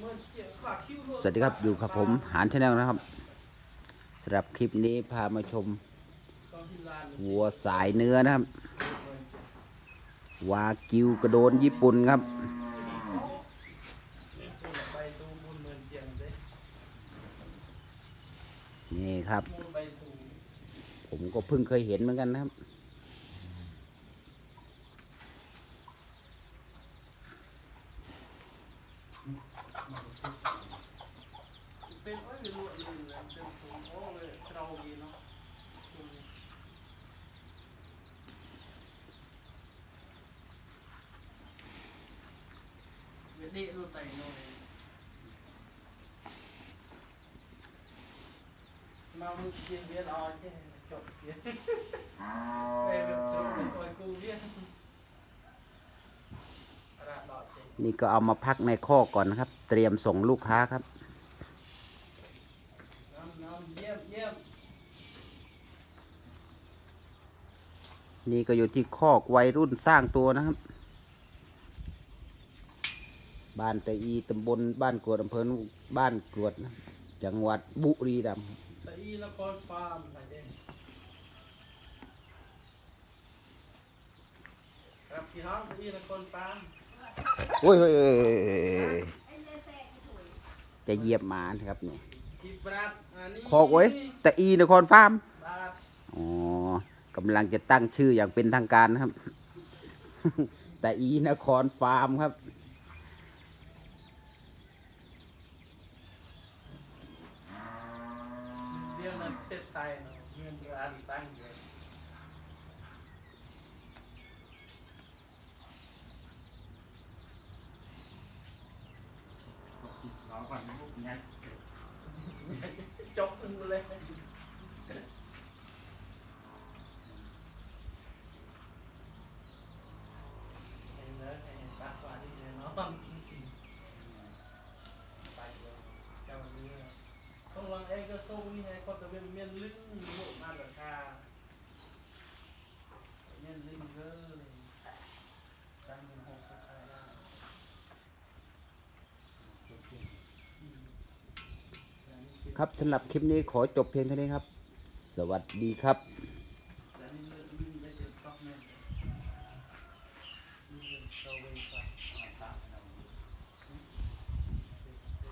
สวัสดีครับอยู่กับผมหานชาแนลนะครับสำหรับคลิปนี้พามาชมวัวสายเนื้อนะครับ วากิวกระโดนญี่ปุ่นครับ นี่ครับ ผมก็เพิ่งเคยเห็นเหมือนกันนะครับ เป็นโอ้ยไม่รู้อะไรเลยเป็นผมโอ้เลยเราดีเนาะเวดีรู้ใจหน่อยมามึงกินเบีย นี่ก็เอามาพักในข้อก่อนนะครับ เตรียมส่งลูกค้าครับนี่ก็อยู่ที่คอกวัยรุ่นสร้างตัวนะครับ บ้านตะอีตำบลบ้านกรวดอำเภอบ้านกรวดนะจังหวัดบุรีรัมย์ต่อีนครปามครับพี่น้องต่อีนครฟาม โอ้ยจะเยียบหมานครับเนี่ยพี่ปราดอันนี้คอกไว้แตะอีนครฟาร์มอ๋อกำลังจะตั้งชื่ออย่างเป็นทางการครับ แตะอีนครฟาร์มครับเรียนในประเทศไทยเนาะเรียนร้านตั้งเยอะ จบเลยเห็นเลยเห็นปากว่านี่แน่นอนไปเลยเจ้าเนื้อต้องลองเองก็สู้นี่ไงก็จะเป็นเมียนลิ้นโลกมาราคาเมียนลิ้นเลย ครับสำหรับคลิปนี้ขอจบเพียงเท่านี้ครับ สวัสดีครับ